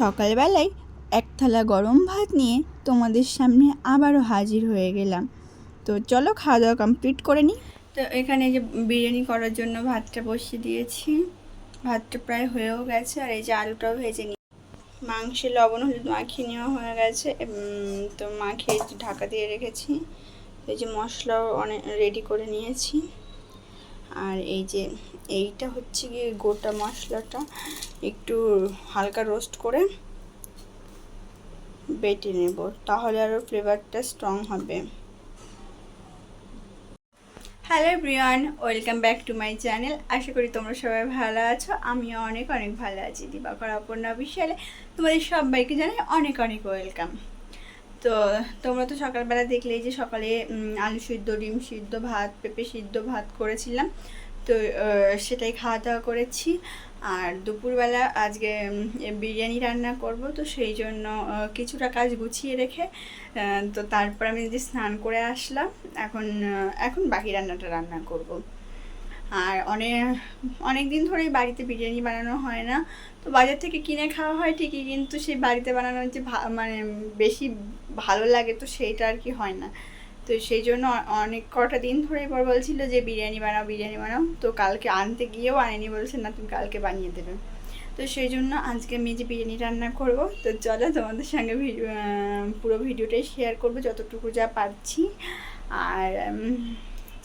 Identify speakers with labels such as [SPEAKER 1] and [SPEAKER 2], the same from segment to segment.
[SPEAKER 1] সকালবেলায় এক থালা গরম ভাত নিয়ে তোমাদের সামনে আবারও হাজির হয়ে গেলাম। তো চলো খাওয়া দাওয়া কমপ্লিট করে নিই। তো এখানে যে বিরিয়ানি করার জন্য ভাতটা বসিয়ে দিয়েছি। ভাতটা প্রায় হয়েও গেছে আর এই যে আলুটাও ভেজে নিই। মাংসে লবণ, হলুদ মাখিয়ে নেওয়া হয়ে গেছে। তো মাখিয়ে ঢাকা দিয়ে রেখেছি। এই যে মশলাও অনেক রেডি করে নিয়েছি। আর এই যে এইটা হচ্ছে গিয়ে গোটা মশলাটা একটু হালকা রোস্ট করে বেটে নেব, তাহলে আরও ফ্লেভারটা স্ট্রং হবে। Hello Brian welcome back to my channel আশা করি তোমরা সবাই ভালো আছো, আমিও অনেক অনেক ভালো আছি। দিবাকর, অপর্ণা, বিশালে। তোমাদের সবাইকে জানাই অনেক অনেক ওয়েলকাম তো তোমরা তো সকালবেলা দেখলেই যে সকালে আলু সিদ্ধ, ডিম সিদ্ধ ভাত, পেঁপে সিদ্ধ ভাত করেছিলাম। তো সেটাই খাওয়া দাওয়া করেছি। আর দুপুরবেলা আজকে বিরিয়ানি রান্না করব, তো সেই জন্য কিছুটা কাজ গুছিয়ে রেখে তো তারপর আমি যে স্নান করে আসলাম, এখন এখন বাকি রান্নাটা রান্না করব। আর অনেক অনেক দিন ধরেই বাড়িতে বিরিয়ানি বানানো হয় না। তো বাজার থেকে কিনে খাওয়া হয় ঠিকই, কিন্তু সেই বাড়িতে বানানোর যে মানে বেশি ভালো লাগে তো সেইটা আর কি হয় না। তো সেই জন্য অনেক কটা দিন ধরে এবার বলছিল যে, বিরিয়ানি বানাও বিরিয়ানি বানাও। তো কালকে আনতে গিয়েও আনেনি, বলছে, না, তুমি কালকে বানিয়ে দেবে। তো সেই জন্য আজকে আমি যে বিরিয়ানি রান্না করব। তো চলো তোমাদের সঙ্গে ভিডিও পুরো ভিডিওটাই শেয়ার করব যতটুকু যা পারছি। আর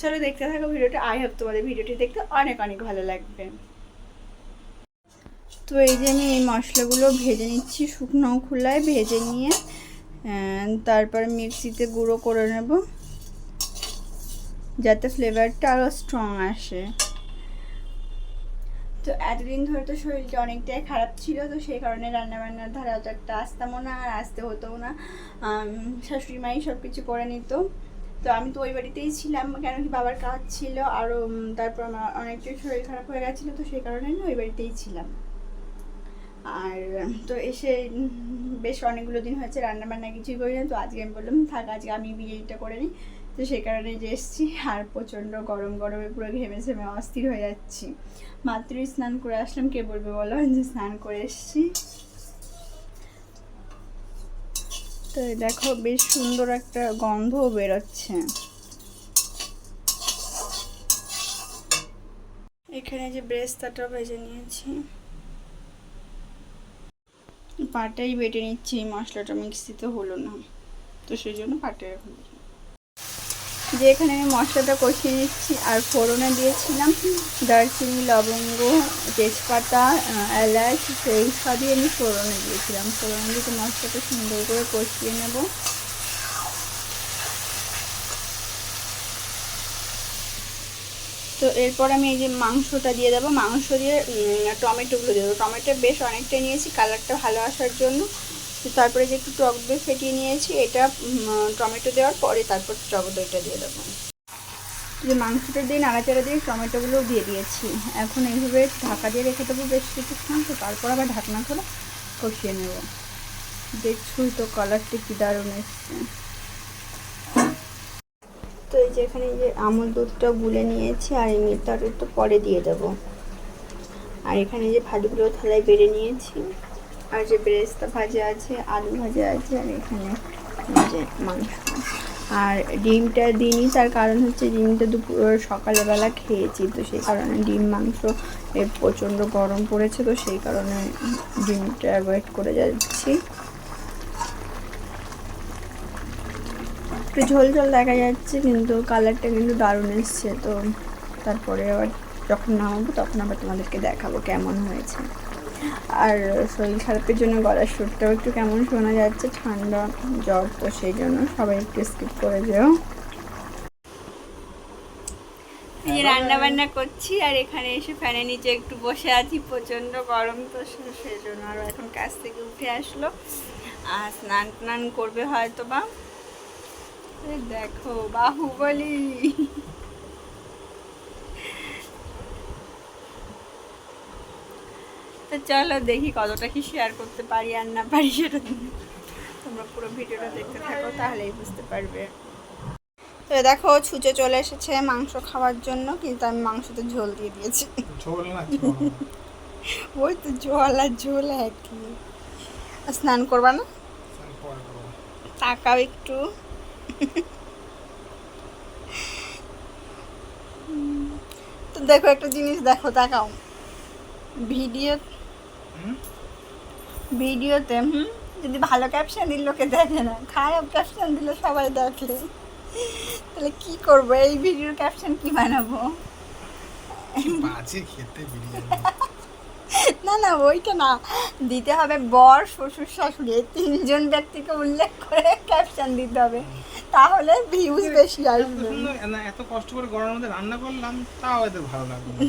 [SPEAKER 1] চলো দেখতে থাকো ভিডিওটা। আই হোপ তোমাদের ভিডিওটি দেখতে অনেক অনেক ভালো লাগবে। তো এই যে আমি এই মশলাগুলো ভেজে নিচ্ছি শুকনো খোলায় ভেজে নিয়ে। তারপর মিক্সিতে গুঁড়ো করে নেব। যাতে ফ্লেভারটা আরও স্ট্রং আসে। তো এতদিন ধরে তো শরীরটা অনেকটাই খারাপ ছিল, তো সেই কারণে রান্নাবান্নার ধারা একটা আসতামও না আর আসতে হতো না। শাশুড়ি মাই সব কিছু করে নিত। তো আমি তো ওই বাড়িতেই ছিলাম, কেন কি বাবার কাজ ছিল আরও তারপর আমার অনেকটাই শরীর খারাপ হয়ে গেছিল, তো সেই কারণে আমি ওই বাড়িতেই ছিলাম। আর, তো এসে বেশ অনেকগুলো দিন হয়েছে রান্না বান্না কিছুই করি না তো আজকে আমি বললাম, থাক, আজকে আমি বিরিয়ানিটা করে নিই। তো সেই কারণে যে এসেছি, আর প্রচণ্ড গরম, গরমে পুরো ঘেমে ঘেমে অস্থির হয়ে যাচ্ছি। মাত্রই স্নান করে আসলাম, কে বলবে বলো? যে স্নান করে এসেছি। তো দেখো বেশ সুন্দর একটা গন্ধও বেরোচ্ছে। এখানে যে ব্রেস্তাটা ভেজে নিয়েছি। পাটাই বেটে নিচ্ছি মশলাটা মিক্সিতে হলো না। তো সেই জন্য পাটে এখন যে এখানে আমি মশলাটা কষিয়ে নিচ্ছি আর ফোড়নে দিয়েছিলাম দারচিনি, লবঙ্গ, তেজপাতা এলাচ সেই সবই আমি ফোড়নে দিয়েছিলাম। ফোড়নে দিয়ে মশলাটা সুন্দর করে কষিয়ে নেব। তো এরপর আমি এই যে মাংসটা দিয়ে দেবো। মাংস দিয়ে টমেটোগুলো দিয়ে দেবো। টমেটো বেশ অনেকটাই নিয়েছি, কালারটা ভালো আসার জন্য। তারপরে যে একটু টক দই ফেটিয়ে নিয়েছি, এটা টমেটো দেওয়ার পরে তারপর টক দইটা দিয়ে দেবো। যে মাংসটা দিয়ে নাড়াচাড়া দিয়ে টমেটোগুলো দিয়ে দিয়েছি। এখন এইভাবে ঢাকা দিয়ে রেখে দেবো বেশ কিছুক্ষণ। তো তারপর আবার ঢাকনা করে কষিয়ে নেব। দেখছুই তো কালারটা কি দারুণ এসছে। তো এই যে এখানে যে আমুল দুধটা গুলে নিয়েছি আর এই মিটার একটু পরে দিয়ে দেব। আর এখানে যে ভাতগুলো থালায় বেড়ে নিয়েছি। আর যে বেরেস্তা ভাজা আছে, আলু ভাজা আছে, আর এখানে যে মাংস। আর ডিমটা দিইনি, তার কারণ হচ্ছে ডিমটা দুপুর সকালবেলা খেয়েছি, তো সেই কারণে ডিম মাংস প্রচণ্ড গরম পড়েছে, তো সেই কারণে ডিমটা অ্যাভয়েড করে যাচ্ছি। একটু ঝোল ঝোল দেখা যাচ্ছে, কিন্তু কালারটা কিন্তু দারুণ এসছে। তো তারপরে আবার যখন নামাবো, তখন আবার তোমাদেরকে দেখাবো কেমন হয়েছে। আর শরীর খারাপের জন্য গলার সুরটাও একটু কেমন শোনা যাচ্ছে, ঠান্ডা জ্বর, তো সেই জন্য সবাই একটু স্কিপ করে যেও। রান্না বান্না করছি, আর এখানে এসে ফ্যানের নিচে একটু বসে আছি, প্রচণ্ড গরম তো সেই জন্য আর এখন কাছ থেকে উঠে আসলো। আর স্নান টান করবে হয়তো বা দেখো বাহুবলি। তো চলো দেখি কতটা কি শেয়ার করতে পারি আর না পারি সেটা তোমরা পুরো ভিডিওটা দেখতে থাকো তাহলেই বুঝতে পারবে। তো দেখো ছুঁচে চলে এসেছে মাংস খাওয়ার জন্য কিন্তু আমি মাংসতে ঝোল দিয়ে দিয়েছি।
[SPEAKER 2] ঝোল না ঝোল।
[SPEAKER 1] ওই তো ঝোল আর ঝোল একই। স্নান করবা না? তাকাও একটু। তো দেখো একটা জিনিস দেখো তাকাও ভিডিও ভিডিওতে হুম? যদি ভালো ক্যাপশন দিল লোকে দেখে না খারাপ ক্যাপশন দিলে সবাই দেখে। তাহলে কি করব? এই ভিডিওর ক্যাপশন কি বানাবো?
[SPEAKER 2] বাজে খেতে বিরিয়ানি।
[SPEAKER 1] না না ওইটা না। দিতে হবে বর শ্বশুর শাশুড়ি এই তিনজন ব্যক্তিকে উল্লেখ করে ক্যাপশন দিতে হবে। তাহলে ভিউজ বেশি
[SPEAKER 2] এত
[SPEAKER 1] আসবে
[SPEAKER 2] না এত কষ্ট করে গরমের মধ্যে রান্না করলাম তাও এদের ভালো লাগল না।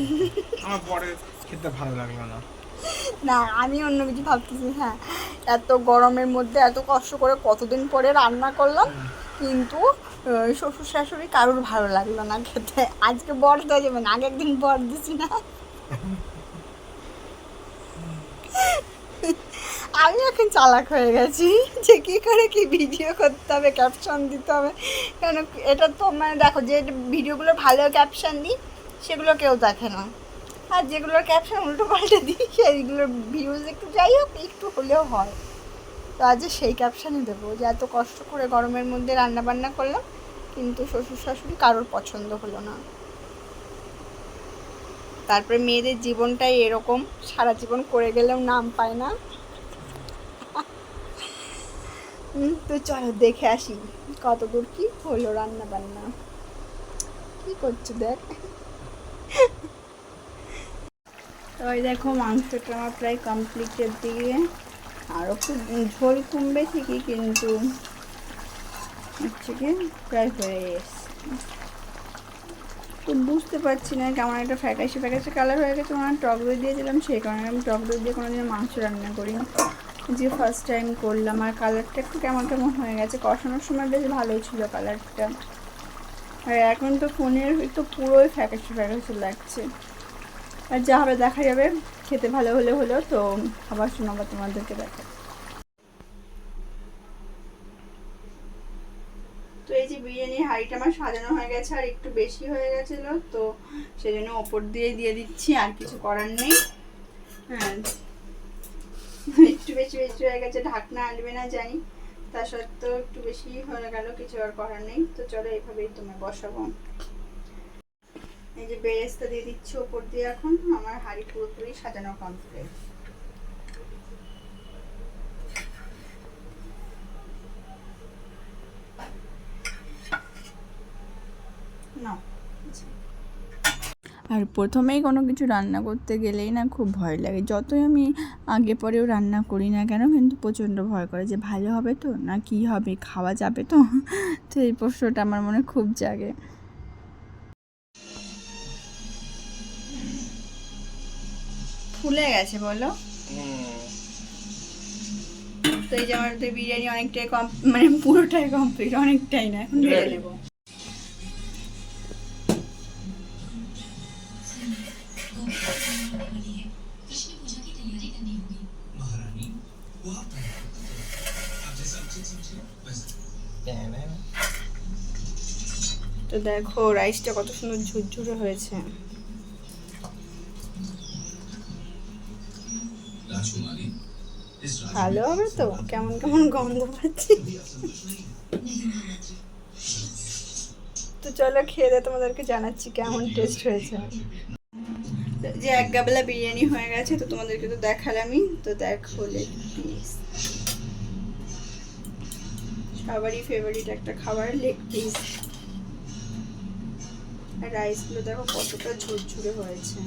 [SPEAKER 2] আমার পরে খেতে ভালো লাগল না।
[SPEAKER 1] না আমি অন্য কিছু ভাবতেছি হ্যাঁ। এত গরমের মধ্যে এত কষ্ট করে কতদিন পরে রান্না করলাম কিন্তু শ্বশুর শাশুড়ি কারোর ভালো লাগল না খেতে। আজকে বর দেওয়া যাবে না আগের দিন বর দিছি না। আমি এখন চালাক হয়ে গেছি যে কি করে কি ভিডিও করতে হবে ক্যাপশন দিতে হবে। কেন এটা তো মানে দেখো যে ভিডিওগুলো ভালো ক্যাপশন দিই, সেগুলো কেউ দেখে না। আর যেগুলোর ক্যাপশন উল্টো পাল্টে দিই, সেইগুলোর ভিউজ একটু যাই হোক, একটু হলেও হয়। তো আজ সেই ক্যাপশনই দেবো যে এত কষ্ট করে গরমের মধ্যে রান্না বান্না করলাম, কিন্তু শ্বশুর শাশুড়ি কারোর পছন্দ হলো না। তারপরে মেয়েদের জীবনটাই এরকম, সারা জীবন করে গেলেও নাম পায় না। তো চলো দেখে আসি কত দূর কি হলো রান্না বান্না কি করছ দেখ? ওই দেখো মাংসটা আমার প্রায় কমপ্লিটের দিকে। আরও খুব ঝোল কমবে ঠিকই, কিন্তু হচ্ছে কি, প্রায় হয়ে এসছে তো বুঝতে পারছি না কেমন একটা ফ্যাকাশে ফ্যাকাশে কালার হয়ে গেছে। মানে টক দই দিয়েছিলাম, সেই কারণে আমি টক দই দিয়ে কোনোদিন মাংস রান্না করি যে ফার্স্ট টাইম করলাম, আর কালারটা একটু কেমন কেমন হয়ে গেছে। কষানোর সময় বেশ ভালোই ছিল কালারটা আর এখন তো ফোনের তো পুরোই ফ্যাকাশে ফ্যাকাশে লাগছে। আর যা হবে দেখা যাবে, খেতে ভালো হলে হলো তো আবার শোনাবো তোমাদেরকে দেখা তো এই যে বিরিয়ানির হাঁড়িটা আমার সাজানো হয়ে গেছে আর একটু বেশি হয়ে গেছিল, তো সেই জন্য ওপর দিয়ে দিয়ে দিচ্ছি, আর কিছু করার নেই। হ্যাঁ। একটু বেশি বেশি হয়ে গেছে, ঢাকনা আনবে না জানি। তা সত্ত্বেও একটু বেশি হয়ে গেল, কিছু আর করার নেই। তো চলো এইভাবেই তুমি বসাবো। এই যে বেরেস্তা দিয়ে দিচ্ছি ওপর দিয়ে এখন, আমার হাঁড়ি পুরোপুরি সাজানো কমপ্লিট না আর প্রথমেই কোনো কিছু রান্না করতে গেলেই না খুব ভয় লাগে। যতই আমি আগে পরেও রান্না করি না কেন কিন্তু প্রচণ্ড ভয় করে যে ভালো হবে তো না কি হবে খাওয়া যাবে তো? তো এই প্রশ্নটা আমার মনে খুব জাগে। ফুলে গেছে বলো? তো এই যে আমার তো বিরিয়ানি অনেকটাই কম মানে পুরোটাই কমপ্লিট অনেকটাই না এখন ঢেলে নেব। তো দেখো রাইসটা কত সুন্দর ঝুরঝুরে হয়েছে। ভালো হবে তো? কেমন কেমন গন্ধ পাচ্ছি? তো চলো খেয়ে দিয়ে তোমাদেরকে জানাচ্ছি কেমন টেস্ট হয়েছে। যে এক গাবেলা বিরিয়ানি হয়ে গেছে, তো তোমাদেরকে তো দেখালামই। তো দেখো লেগ পিস সবারই ফেভারিট একটা খাবার লেগ পিস। আর রাইসগুলো দেখো কতটা ঝুরঝুরে হয়েছে।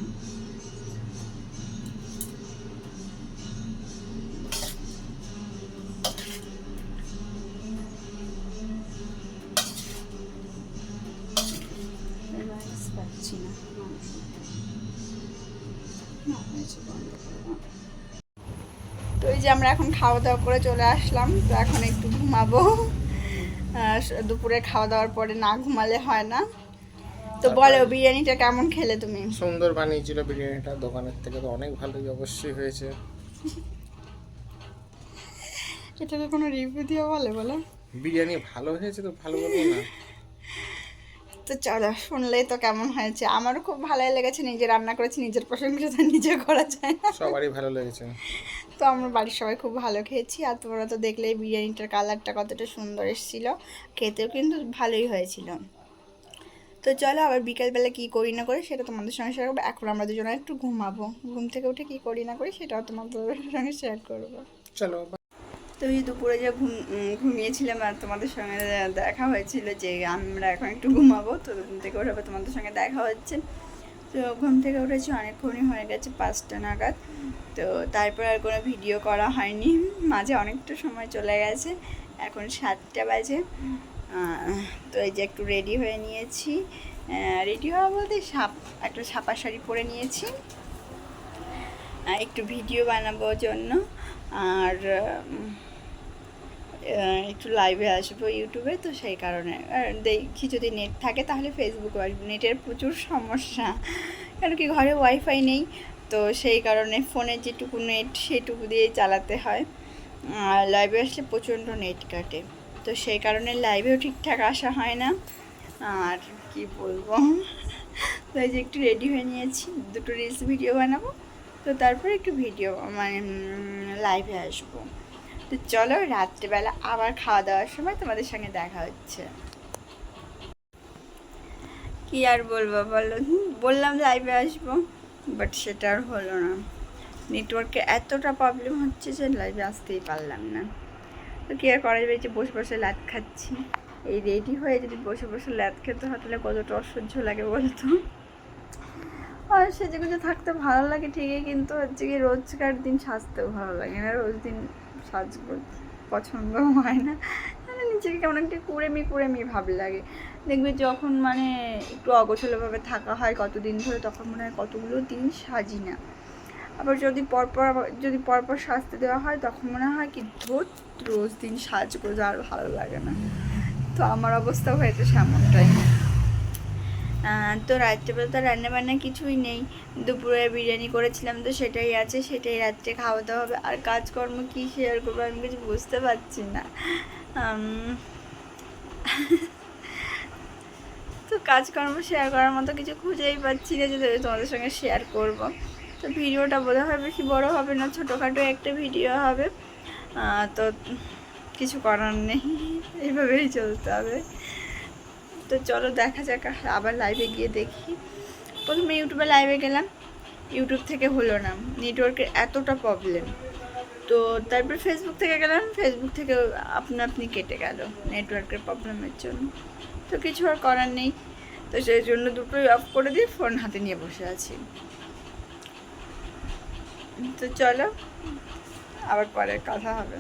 [SPEAKER 1] রাইস পাচ্ছি না যে আমরা এখন খাওয়া দাওয়া করে চলে আসলাম তো এখন একটু ঘুমাবো। দুপুরে খাওয়া দাওয়ার পরে না ঘুমালে হয় না। তো বলো বিরিয়ানিটা কেমন খেলে তুমি?
[SPEAKER 2] সুন্দর বানিয়েছিল বিরিয়ানিটা দোকানের থেকে তো অনেক ভালোই অবশ্যই হয়েছে।
[SPEAKER 1] এটাকে কোনো রিভিউ দিয়ে বলে বলো।
[SPEAKER 2] বিরিয়ানি ভালো হয়েছে তো ভালো বলব না।
[SPEAKER 1] তো চলো শুনলেই তো কেমন হয়েছে। আমারও খুব ভালোই লেগেছে নিজে রান্না করেছি নিজের প্রশংসা তো নিজে করা যায় না।
[SPEAKER 2] সবারই ভালো লেগেছে।
[SPEAKER 1] তো আমরা বাড়ির সবাই খুব ভালো খেয়েছি আর তোমরা তো দেখলেই বিরিয়ানিটার কালারটা কতটা সুন্দর এসেছিল। খেতেও কিন্তু ভালোই হয়েছিল। তো চলো আবার বিকেলবেলা কী করি না করি সেটা তোমাদের সঙ্গে শেয়ার করব। এখন আমরা দুজনে একটু ঘুমাবো। ঘুম থেকে উঠে কী করি না করি সেটাও তোমাদের সঙ্গে শেয়ার করব।
[SPEAKER 2] চলো
[SPEAKER 1] তো দুপুরে যে ঘুম ঘুমিয়েছিলাম আর তোমাদের সঙ্গে দেখা হয়েছিল যে আমরা এখন একটু ঘুমাবো, তো ঘুম থেকে উঠে তোমাদের সঙ্গে দেখা হচ্ছে। তো ঘুম থেকে উঠেছি, অনেকক্ষণই হয়ে গেছে পাঁচটা নাগাদ। তো তারপর আর কোনো ভিডিও করা হয়নি। মাঝে অনেকটা সময় চলে গেছে, এখন সাতটা বাজে। তো এই যে একটু রেডি হয়ে নিয়েছি। রেডি হওয়া বলতে সাপ, একটা ছাপা শাড়ি পরে নিয়েছি। একটু ভিডিও বানাবো জন্য। আর একটু লাইভে আসব ইউটিউবে, তো সেই কারণে। আর দেখি যদি নেট থাকে তাহলে ফেসবুকে আসব। নেটের প্রচুর সমস্যা কারণ কি ঘরে ওয়াইফাই নেই, তো সেই কারণে ফোনের যেটুকু নেট সেটুকু দিয়ে চালাতে হয়। আর লাইভে আসলে প্রচণ্ড নেট কাটে, তো সেই কারণে লাইভেও ঠিকঠাক আসা হয় না। আর কি বলব? তো যে একটু রেডি হয়ে নিয়েছি, দুটো রিলস ভিডিও বানাবো, তো তারপরে একটু ভিডিও মানে লাইভে আসব। তো চলো রাত্রেবেলা আবার খাওয়া দাওয়ার সময় তোমাদের সঙ্গে দেখা হচ্ছে। কি আর বলব বলো? বললাম লাইভে আসব বাট সেটা আর হলো না। নেটওয়ার্কে এতটা প্রবলেম হচ্ছে যে লাইভে আসতেই পারলাম না। তো কি আর করা যাবে? যে বসে বসে লাত খাচ্ছি। এই রেডি হয়ে যদি বসে বসে লাত খেতে হয়, তাহলে কতটা অসহ্য লাগে বলতো? আর সেজে গুজে থাকতে ভালো লাগে ঠিকই, কিন্তু হচ্ছে কি রোজকার দিন সাজতেও ভালো লাগে না। রোজ দিন সাজ পছন্দ হয় না। মানে নিজেকে কেমন একটা কুড়েমি কুড়েমি ভাব লাগে। দেখবে যখন মানে একটু অগোছলভাবে থাকা হয় কতদিন ধরে, তখন মনে হয় কতগুলো দিন সাজি না। আবার যদি পরপর যদি পরপর সাজতে দেওয়া হয়, তখন মনে হয় কি ধর রোজ দিন সাজগোজ আর ভালো লাগে না। তো আমার অবস্থা হয়েছে সেমনটাই। তো রাত্রেবেলা তো রান্না বান্না কিছুই নেই। দুপুরে বিরিয়ানি করেছিলাম তো সেটাই আছে, সেটাই রাত্রে খাওয়া দাওয়া হবে। আর কাজকর্ম কী শেয়ার করব আমি কিছু বুঝতে পারছি না। তো কাজকর্ম শেয়ার করার মতো কিছু খুঁজেই পাচ্ছি না যে তোমাদের সঙ্গে শেয়ার করব। তো ভিডিওটা বোধ হয় বেশি বড় হবে না, ছোটোখাটো একটা ভিডিও হবে। তো কিছু করার নেই। এইভাবেই চলতে হবে। তো চলো দেখা যাক আবার লাইভে গিয়ে দেখি। প্রথমে ইউটিউবে লাইভে গেলাম, ইউটিউব থেকে হলো না, নেটওয়ার্কের এতটা প্রবলেম তো তারপর ফেসবুক থেকে গেলাম ফেসবুক থেকে আপনা আপনি কেটে গেল নেটওয়ার্কের প্রবলেমের জন্য। তো কিছু আর করার নেই, তো সেই জন্য দুটোই অফ করে দিয়ে ফোন হাতে নিয়ে বসে আছি। তো চলো, আবার পরে কথা হবে।